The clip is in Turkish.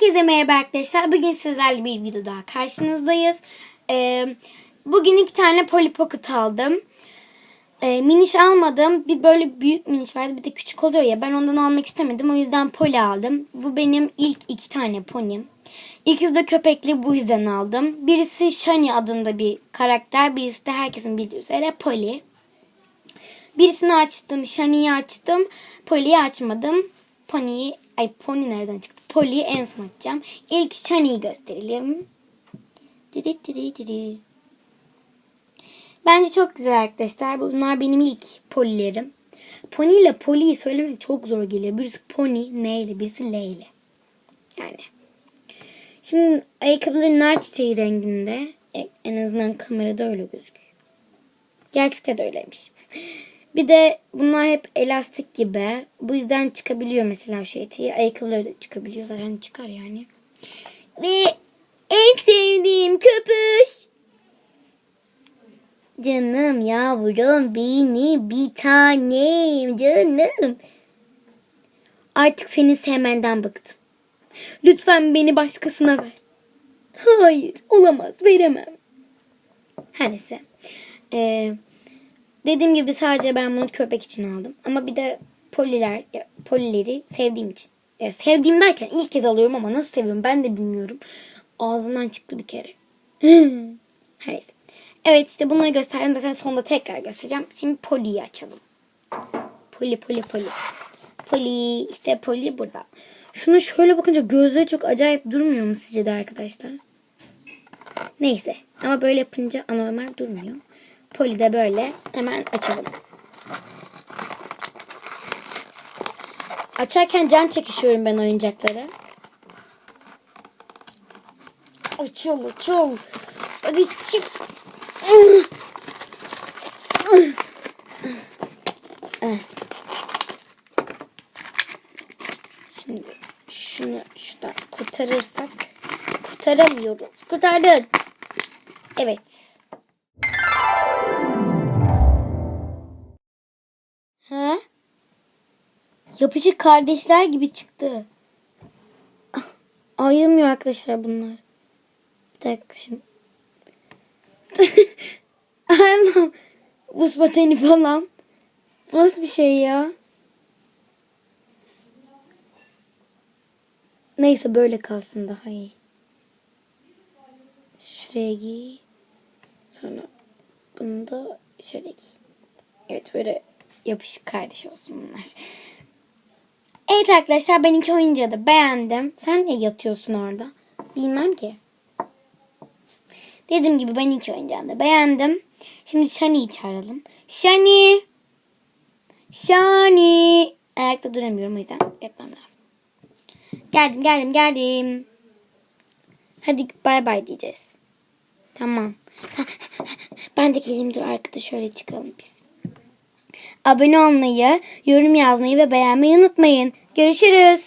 Herkese merhaba arkadaşlar. Bugün sizlerle bir video daha karşınızdayız. Ee, bugün iki tane Polly Pocket aldım. Ee, miniş almadım. Bir böyle büyük miniş vardı bir de küçük oluyor ya. Ben ondan almak istemedim. O yüzden Polly aldım. Bu benim ilk iki tane ponim. İkisi de köpekli bu yüzden aldım. Birisi Shani adında bir karakter. Birisi de herkesin bildiği üzere Polly. Birisini açtım. Shani'yi açtım. Polly'yi açmadım. Pony'yi ay Pony nereden çıktı? Polly'yi en son açacağım. İlk Shani'yi gösterelim. Bence çok güzel arkadaşlar. Bunlar benim ilk Polly'lerim. Pony ile Polly'yi söylemek çok zor geliyor. Birisi Pony ne ile, birisi L ile. Yani. Şimdi ayakkabıları nar çiçeği renginde. E, En azından kamerada öyle gözüküyor. Gerçekten de öyleymiş. Bir de bunlar hep elastik gibi. Bu yüzden çıkabiliyor mesela şey etiği. Ayakkabıları da çıkabiliyor. Zaten çıkar yani. Ve en sevdiğim köpüş. Canım yavrum beni bir tanem canım. Artık seni sevmenden bıktım. Lütfen beni başkasına ver. Hayır olamaz veremem. Her neyse. Ee, dediğim gibi sadece ben bunu köpek için aldım. Ama bir de poliler, polileri sevdiğim için. Ya sevdiğim derken ilk kez alıyorum ama nasıl seviyorum ben de bilmiyorum. Ağzımdan çıktı bir kere. Her neyse. Evet işte bunları gösterdim. Zaten sonunda tekrar göstereceğim. Şimdi poliyi açalım. Poli poli poli. Poli işte poli burada. Şunu şöyle bakınca gözleri çok acayip durmuyor mu sizce de arkadaşlar? Neyse ama böyle yapınca anormal durmuyor. Poli de böyle hemen açalım. Açarken can çekişiyorum ben oyuncakları. Açıl açıl. Hadi çık. Şimdi şunu şuradan kurtarırsak kurtaramıyoruz. Kurtardık. Evet. Yapışık kardeşler gibi çıktı. Ah, Ayrılmıyor arkadaşlar bunlar. Bir dakika şimdi. Anam. Buz pateni falan. Nasıl bir şey ya? Neyse böyle kalsın daha iyi. Şuraya giy. Sonra bunu da şöyle giy. Evet böyle yapışık kardeş olsun bunlar. Evet arkadaşlar ben iki oyuncağı beğendim. Sen ne yatıyorsun orada? Bilmem ki. Dediğim gibi ben iki oyuncağı beğendim. Şimdi Shani'yi çağıralım. Shani! Shani! Ayakta duramıyorum o yüzden yapmam lazım. Geldim geldim geldim. Hadi bay bay diyeceğiz. Tamam. ben de geleyim dur arkada şöyle çıkalım biz. Abone olmayı, yorum yazmayı ve beğenmeyi unutmayın. Görüşürüz.